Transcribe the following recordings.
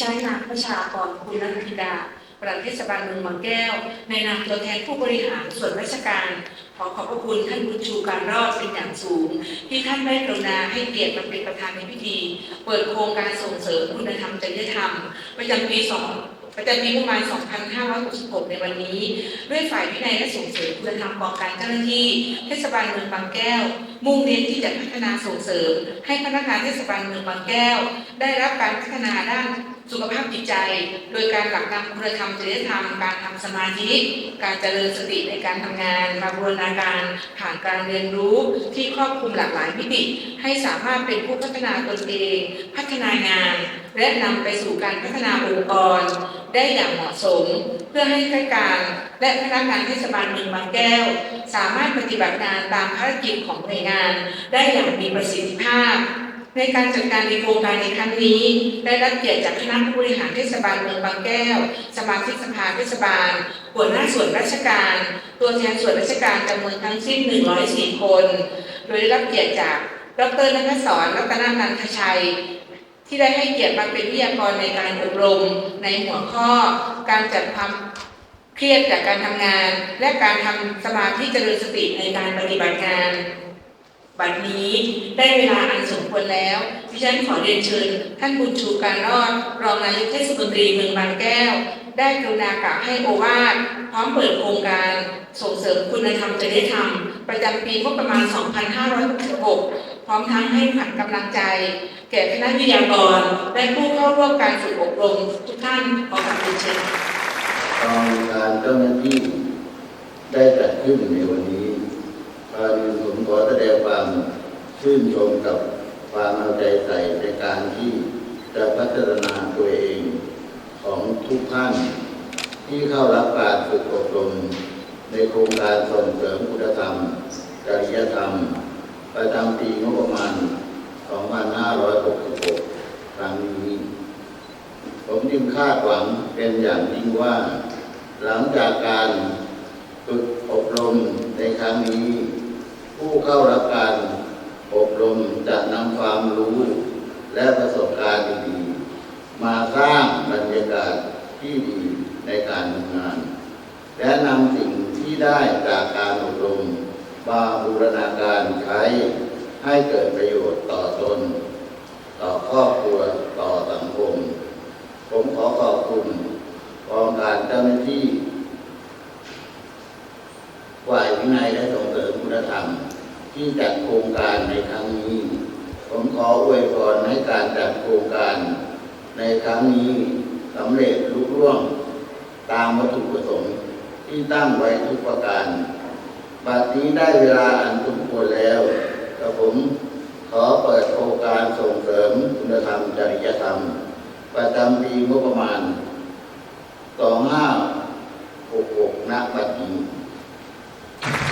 ฉันนางประชากรคุณนันทิดาปลัดเทศบาลเมืองบางแก้ว ในนามตัวแทนผู้บริหารส่วนราชการ ขอขอบพระคุณท่านบุญชูการรอดเป็นอย่างสูง ที่ท่านได้กรุณาให้เกียรติมาเป็นประธานในพิธี เปิดโครงการส่งเสริมคุณธรรมจริยธรรมประจำปี2ประจำปีงบประมาณ 2566 ในวันนี้ ด้วยฝ่ายวินัยและส่งเสริมคุณธรรมกองการเจ้าหน้าที่เทศบาลเมืองบางแก้ว มุ่งเน้นที่จะพัฒนาส่งเสริม ให้พนักงานเทศบาลเมืองบางแก้ว ได้รับการพัฒนาด้าน สุขภาพจิตใจ โดยการหลักนำคุณธรรมจริยธรรม การทำสมาธิ การเจริญสติในการทำงานมาบูรณาการผ่านการเรียนรู้ที่ครอบคลุมหลากหลายมิติ ให้สามารถเป็นผู้พัฒนาตนเอง พัฒนางาน และนำไปสู่การพัฒนาองค์กร ได้อย่างเหมาะสม เพื่อให้ข้าราชการ และพนักงานเทศบาลเมืองบางแก้ว สามารถปฏิบัติงานตามภารกิจของหน่วยงาน ได้อย่างมีประสิทธิภาพ ในการจัดการในโครงการในครั้งนี้ ได้รับเกียรติจากคณะผู้บริหารเทศบาลเมืองบางแก้ว สมาชิกสภาเทศบาลหัวหน้าส่วนราชการ ตัวแทนส่วนราชการจำนวนทั้งสิ้น 104 คน โดยได้รับเกียรติจากดรนัทศรรัตนนันทชัย ที่ได้ให้เกียรติมาเป็นวิทยากรในการอบรม ในหัวข้อการจัดทำเครียดจากการทำงาน และการทำสมาธิเจริญสติในการปฏิบัติงาน บัดนี้ได้เวลาอันสมควรแล้วดิฉันขอเรียนเชิญ ท่านบุญชูการรอดรองนายกเทศมนตรีเมืองบางแก้ว ได้กรุณากล่าวให้โอวาทพร้อมเปิดโครงการส่งเสริมคุณธรรมจริยธรรม ประจำปีงบประมาณ 2566 พร้อมทั้งให้ผันกำลังใจ แก่คณะวิทยากร และผู้เข้าร่วมการฝึกอบรมทุกท่านขอกราบเรียนเชิญค่ะกองการเจ้าหน้าที่ได้จัดขึ้นในวันนี้ กรณีผมขอแสดงความชื่นชมกับความเอาใจใส่ในการที่จะพัฒนาตัวเองของทุกท่าน ที่เข้ารับการฝึกอบรม ในโครงการส่งเสริมคุณธรรม จริยธรรม ประจำปีงบประมาณ 2566 ครั้งนี้ ผมจึงคาดหวังเป็นอย่างยิ่งว่า หลังจากการฝึกอบรมในครั้งนี้ ผู้เข้ารับการอบรมจะนำความรู้และประสบการณ์ดีๆมาสร้างบรรยากาศที่ดีในการทำงาน และนำสิ่งที่ได้จากการอบรมมาบูรณาการใช้ให้เกิดประโยชน์ต่อตน ต่อครอบครัวต่อสังคม ผมขอขอบคุณกองการเจ้าหน้าที่ ฝ่ายวินัยและส่งเสริมคุณธรรม ที่จัดโครงการในครั้งนี้ ผมขออวยพรให้การจัดโครงการ ในครั้งนี้สำเร็จลุล่วง ตามวัตถุประสงค์ที่ตั้งไว้ทุกประการบัดนี้ได้เวลาอันสมควรแล้วกระผมขอเปิดโครงการส่งเสริมคุณธรรมจริยธรรม ประจำปีงบประมาณ 2566ณบัดนี้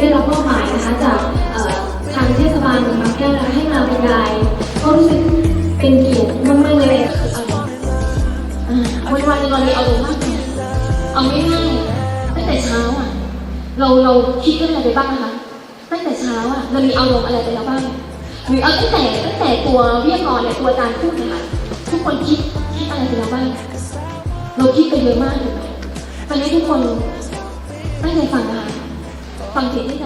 ได้รับมอบหมายนะคะจากทางเทศบาลเมืองบางแก้วให้มาบรรยายก็รู้สึกเป็นเกียรติมากๆเลยวันวันนึงเราเลยเอาลงมากเลยเอาง่ายๆตั้งแต่เช้าอะ เราเราคิดเรื่องอะไรไปบ้างนะคะตั้งแต่เช้าอะเรามีเอาลงอะไรไปแล้วบ้างหรือเอาตั้งแต่ตั้งแต่ตัววิทยกรเนี่ยตัวอารพูดนะคะทุกคนคิดคิดอะไรไปแล้วบ้างเราคิดไปเยอะมากถูกไหมตอนนี้ทุกคนตั้งใจฟังนะคะ Phong thủy?